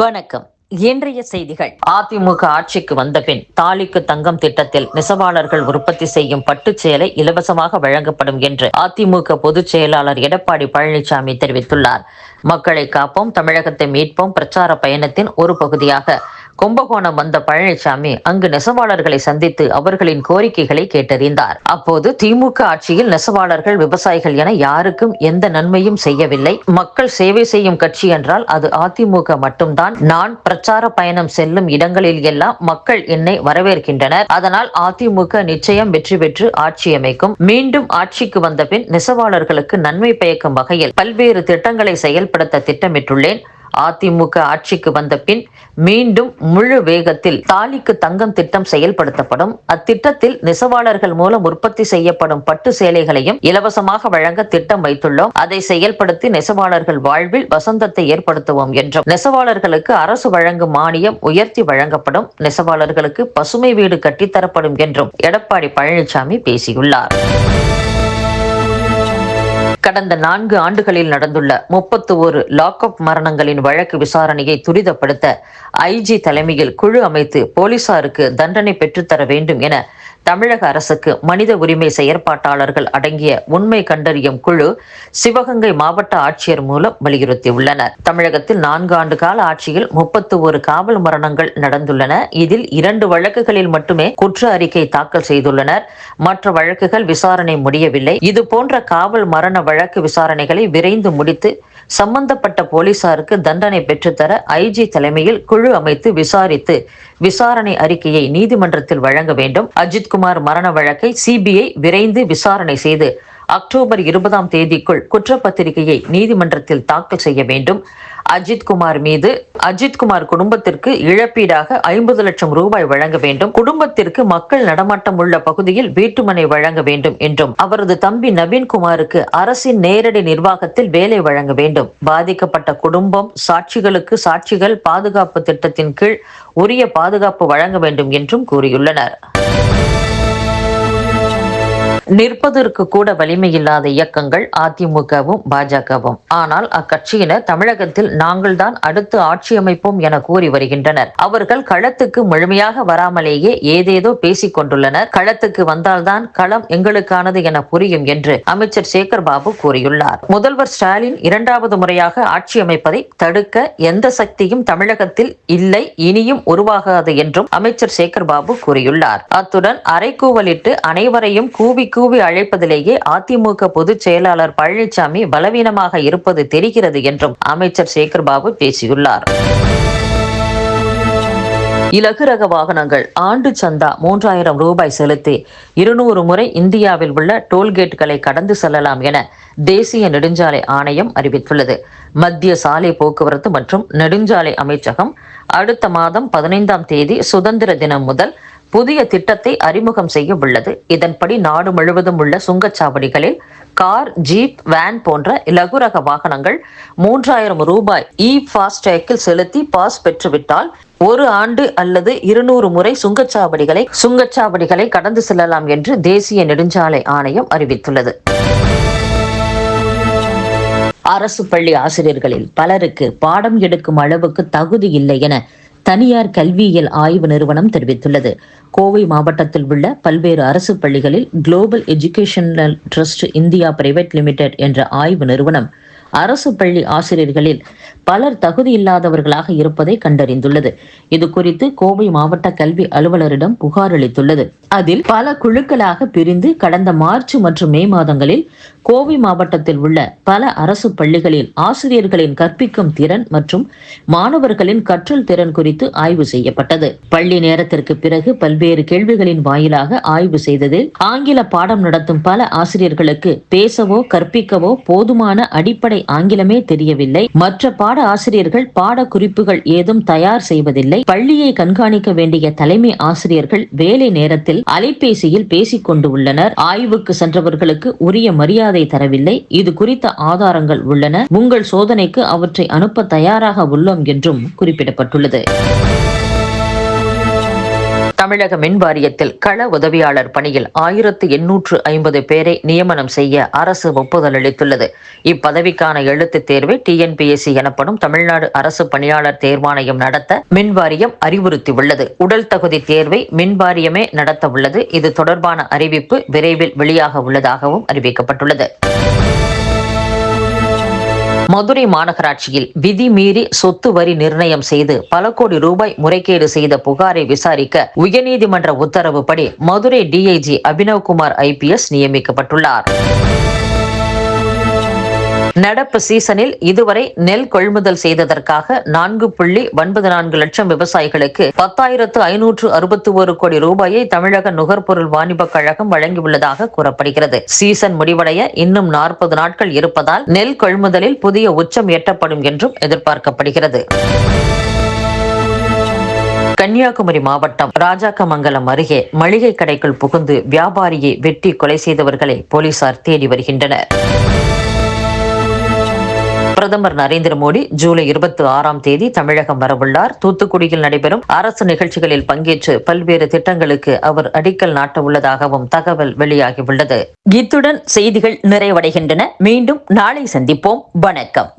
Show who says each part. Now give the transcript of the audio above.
Speaker 1: வணக்கம் இன்றைய செய்திகள் அதிமுக ஆட்சிக்கு வந்த பின் தாலிக்கு தங்கம் திட்டத்தில் நெசவாளர்கள் உற்பத்தி செய்யும் பட்டு சேலை இலவசமாக வழங்கப்படும் என்று அதிமுக பொதுச் செயலாளர் எடப்பாடி பழனிசாமி தெரிவித்துள்ளார் மக்களை காப்போம் தமிழகத்தை மீட்போம் பிரச்சார பயணத்தின் ஒரு பகுதியாக கும்பகோணம் வந்த பழனிசாமி அங்கு நெசவாளர்களை சந்தித்து அவர்களின் கோரிக்கைகளை கேட்டறிந்தார் அப்போது திமுக ஆட்சியில் நெசவாளர்கள் விவசாயிகள் என யாருக்கும் எந்த நன்மையும் செய்யவில்லை மக்கள் சேவை செய்யும் கட்சி என்றால் அது அதிமுக மட்டும்தான் நான் பிரச்சார பயணம் செல்லும் இடங்களில் எல்லாம் மக்கள் என்னை வரவேற்கின்றனர் அதனால் அதிமுக நிச்சயம் வெற்றி பெற்று ஆட்சி அமைக்கும் மீண்டும் ஆட்சிக்கு வந்த பின் நெசவாளர்களுக்கு நன்மை பயக்கும் வகையில் பல்வேறு திட்டங்களை செயல்படுத்த திட்டமிட்டுள்ளேன் அதிமுக ஆட்சிக்கு வந்த பின் மீண்டும் முழு வேகத்தில் தாலிக்கு தங்கம் திட்டம் செயல்படுத்தப்படும் அத்திட்டத்தில் நெசவாளர்கள் மூலம் உற்பத்தி செய்யப்படும் பட்டு சேலைகளையும் இலவசமாக வழங்க திட்டம் வைத்துள்ளோம் அதை செயல்படுத்தி நெசவாளர்கள் வாழ்வில் வசந்தத்தை ஏற்படுத்துவோம் என்றும் நெசவாளர்களுக்கு அரசு வழங்கும் மானியம் உயர்த்தி வழங்கப்படும் நெசவாளர்களுக்கு பசுமை வீடு கட்டித்தரப்படும் என்றும் எடப்பாடி பழனிசாமி பேசியுள்ளார் கடந்த நான்கு ஆண்டுகளில் நடந்துள்ள முப்பத்து ஒரு லாக்அப் மரணங்களின் வழக்கு விசாரணையை துரிதப்படுத்த ஐஜி தலைமையில் குழு அமைத்து போலீசாருக்கு தண்டனை பெற்றுத்தர வேண்டும் என தமிழக அரசுக்கு மனித உரிமை செயற்பாட்டாளர்கள் அடங்கிய உண்மை கண்டறியும் குழு சிவகங்கை மாவட்ட ஆட்சியர் மூலம் வலியுறுத்தியுள்ளனர் தமிழகத்தில் நான்கு ஆண்டு கால ஆட்சியில் முப்பத்தி ஒரு காவல் மரணங்கள் நடந்துள்ளன இதில் இரண்டு வழக்குகளில் மட்டுமே குற்ற அறிக்கை தாக்கல் செய்துள்ளனர் மற்ற வழக்குகள் விசாரணை முடியவில்லை இது போன்ற காவல் மரண வழக்கு விசாரணைகளை விரைந்து முடித்து சம்பந்தப்பட்ட போலீசாருக்கு தண்டனை பெற்றுத்தர ஐஜி தலைமையில் குழு அமைத்து விசாரித்து விசாரணை அறிக்கையை நீதிமன்றத்தில் வழங்க வேண்டும் அஜித் சதீஷ்குமார் மரண வழக்கை சிபிஐ விரைந்து விசாரணை செய்து அக்டோபர் இருபதாம் தேதிக்குள் குற்றப்பத்திரிகையை நீதிமன்றத்தில் தாக்கல் செய்ய வேண்டும் அஜித்குமார் மீது அஜித்குமார் குடும்பத்திற்கு இழப்பீடாக ஐம்பது லட்சம் ரூபாய் வழங்க வேண்டும் குடும்பத்திற்கு மக்கள் நடமாட்டம் உள்ள பகுதியில் வீட்டுமனை வழங்க வேண்டும் என்றும் அவரது தம்பி நவீன்குமாருக்கு அரசின் நேரடி நிர்வாகத்தில் வேலை வழங்க வேண்டும் பாதிக்கப்பட்ட குடும்பம் சாட்சிகளுக்கு சாட்சிகள் பாதுகாப்பு திட்டத்தின் கீழ் உரிய பாதுகாப்பு வழங்க வேண்டும் என்றும் கூறியுள்ளனர் நிற்பதற்கு கூட வலிமையில்லாத இயக்கங்கள் அதிமுகவும் பாஜகவும் ஆனால் அக்கட்சியினர் தமிழகத்தில் நாங்கள் தான் அடுத்து ஆட்சி அமைப்போம் என கூறி வருகின்றனர் அவர்கள் களத்துக்கு முழுமையாக வராமலேயே ஏதேதோ பேசிக் கொண்டுள்ளனர் களத்துக்கு வந்தால்தான் களம் எங்களுக்கானது என புரியும் என்று அமைச்சர் சேகர் பாபு கூறியுள்ளார் முதல்வர் ஸ்டாலின் இரண்டாவது முறையாக ஆட்சி அமைப்பதை தடுக்க எந்த சக்தியும் தமிழகத்தில் இல்லை இனியும் உருவாகாது என்றும் அமைச்சர் சேகர் பாபு கூறியுள்ளார் அத்துடன் அரைக்கூவலிட்டு அனைவரையும் கூவிக்கு தூவி அழைப்பதிலேயே அதிமுக பொதுச் செயலாளர் பழனிசாமி பலவீனமாக இருப்பது தெரிகிறது என்றும் அமைச்சர் சேகர்பாபு பேசியுள்ளார் இலகு ரக வாகனங்கள் ஆண்டு சந்தா மூன்றாயிரம் ரூபாய் செலுத்தி இருநூறு முறை இந்தியாவில் உள்ள டோல்கேட்களை கடந்து செல்லலாம் என தேசிய நெடுஞ்சாலை ஆணையம் அறிவித்துள்ளது மத்திய சாலை போக்குவரத்து மற்றும் நெடுஞ்சாலை அமைச்சகம் அடுத்த மாதம் பதினைந்தாம் தேதி சுதந்திர தினம் முதல் புதிய திட்டத்தை அறிமுகம் செய்ய உள்ளது இதன்படி நாடு முழுவதும் உள்ள சுங்கச்சாவடிகளில் கார் ஜீப் வேன் போன்ற ரக வாகனங்கள் மூன்றாயிரம் ரூபாய் இ ஃபாஸ்டேக்கில் செலுத்தி பாஸ் பெற்றுவிட்டால் ஒரு ஆண்டு அல்லது இருநூறு முறை சுங்கச்சாவடிகளை சுங்கச்சாவடிகளை கடந்து செல்லலாம் என்று தேசிய நெடுஞ்சாலை ஆணையம் அறிவித்துள்ளது அரசு பள்ளி ஆசிரியர்களில் பலருக்கு பாடம் எடுக்கும் அளவுக்கு தகுதி இல்லை என தனியார் கல்வியியல் ஆய்வு நிறுவனம் தெரிவித்துள்ளது கோவை மாவட்டத்தில் உள்ள பல்வேறு அரசு பள்ளிகளில் global educational trust India private limited என்ற ஆய்வு நிறுவனம் அரசு பள்ளி ஆசிரியர்களில் பலர் தகுதியில்லாதவர்களாக இருப்பதை கண்டறிந்துள்ளது இது குறித்து கோவை மாவட்ட கல்வி அலுவலரிடம் புகார் அளித்துள்ளது அதில் பல குழுக்களாக பிரிந்து கடந்த மார்ச் மற்றும் மே மாதங்களில் கோவை மாவட்டத்தில் உள்ள பல அரசு பள்ளிகளில் ஆசிரியர்களின் கற்பிக்கும் திறன் மற்றும் மாணவர்களின் கற்றல் திறன் குறித்து ஆய்வு செய்யப்பட்டது பள்ளி நேரத்திற்கு பிறகு பல்வேறு கேள்விகளின் வாயிலாக ஆய்வு செய்ததில் ஆங்கில பாடம் நடத்தும் பல ஆசிரியர்களுக்கு பேசவோ கற்பிக்கவோ போதுமான அடிப்படை ஆங்கிலமே தெரியவில்லை மற்ற பாட ஆசிரியர்கள் பாட குறிப்புகள் ஏதும் தயார் செய்வதில்லை பள்ளியை கண்காணிக்க வேண்டிய தலைமை ஆசிரியர்கள் வேலை நேரத்தில் அலைபேசியில் பேசிக் கொண்டு உள்ளனர் ஆய்வுக்கு சென்றவர்களுக்கு உரிய மரியாதை தரவில்லை இது குறித்த ஆதாரங்கள் உள்ளன உங்கள் சோதனைக்கு அவற்றை அனுப்ப தயாராக உள்ளோம் என்றும் குறிப்பிடப்பட்டுள்ளது தமிழக மின் வாரியத்தில் கள உதவியாளர் பணியில் ஆயிரத்து எண்ணூற்று ஐம்பது பேரை நியமனம் செய்ய அரசு ஒப்புதல் அளித்துள்ளது இப்பதவிக்கான எழுத்து தேர்வை டிஎன்பிஎஸ்சி எனப்படும் தமிழ்நாடு அரசு பணியாளர் தேர்வாணையம் நடத்த மின் வாரியம் அறிவுறுத்தியுள்ளது உடல் தகுதி தேர்வை மின் வாரியமே நடத்த உள்ளது இது தொடர்பான அறிவிப்பு விரைவில் வெளியாக உள்ளதாகவும் அறிவிக்கப்பட்டுள்ளது மதுரை மாநகராட்சியில் விதி மீறி சொத்து வரி நிர்ணயம் செய்து பல கோடி ரூபாய் முறைகேடு செய்த புகாரை விசாரிக்க உயர்நீதிமன்ற உத்தரவுப்படி மதுரை டிஐஜி அபினவ்குமார் ஐபிஎஸ் நியமிக்கப்பட்டுள்ளார் நடப்பு சீசனில் இதுவரை நெல் கொள்முதல் செய்ததற்காக நான்கு புள்ளி ஒன்பது நான்கு லட்சம் விவசாயிகளுக்கு பத்தாயிரத்து ஐநூற்று அறுபத்தி ஒரு கோடி ரூபாயை தமிழக நுகர்பொருள் வாணிப கழகம் வழங்கியுள்ளதாக கூறப்படுகிறது சீசன் முடிவடைய இன்னும் நாற்பது நாட்கள் இருப்பதால் நெல் கொள்முதலில் புதிய உச்சம் எட்டப்படும் என்றும் எதிர்பார்க்கப்படுகிறது கன்னியாகுமரி மாவட்டம் ராஜாக்கமங்கலம் அருகே மளிகை கடைக்குள் புகுந்து வியாபாரியை வெட்டி கொலை செய்தவர்களை போலீசார் தேடி வருகின்றனர் பிரதமர் நரேந்திர மோடி ஜூலை இருபத்தி ஆறாம் தேதி தமிழகம் வரவுள்ளார் தூத்துக்குடியில் நடைபெறும் அரசு நிகழ்ச்சிகளில் பங்கேற்று பல்வேறு திட்டங்களுக்கு அவர் அடிக்கல் நாட்ட உள்ளதாகவும் தகவல் வெளியாகியுள்ளது இத்துடன் செய்திகள் நிறைவடைகின்றன மீண்டும் நாளை சந்திப்போம் வணக்கம்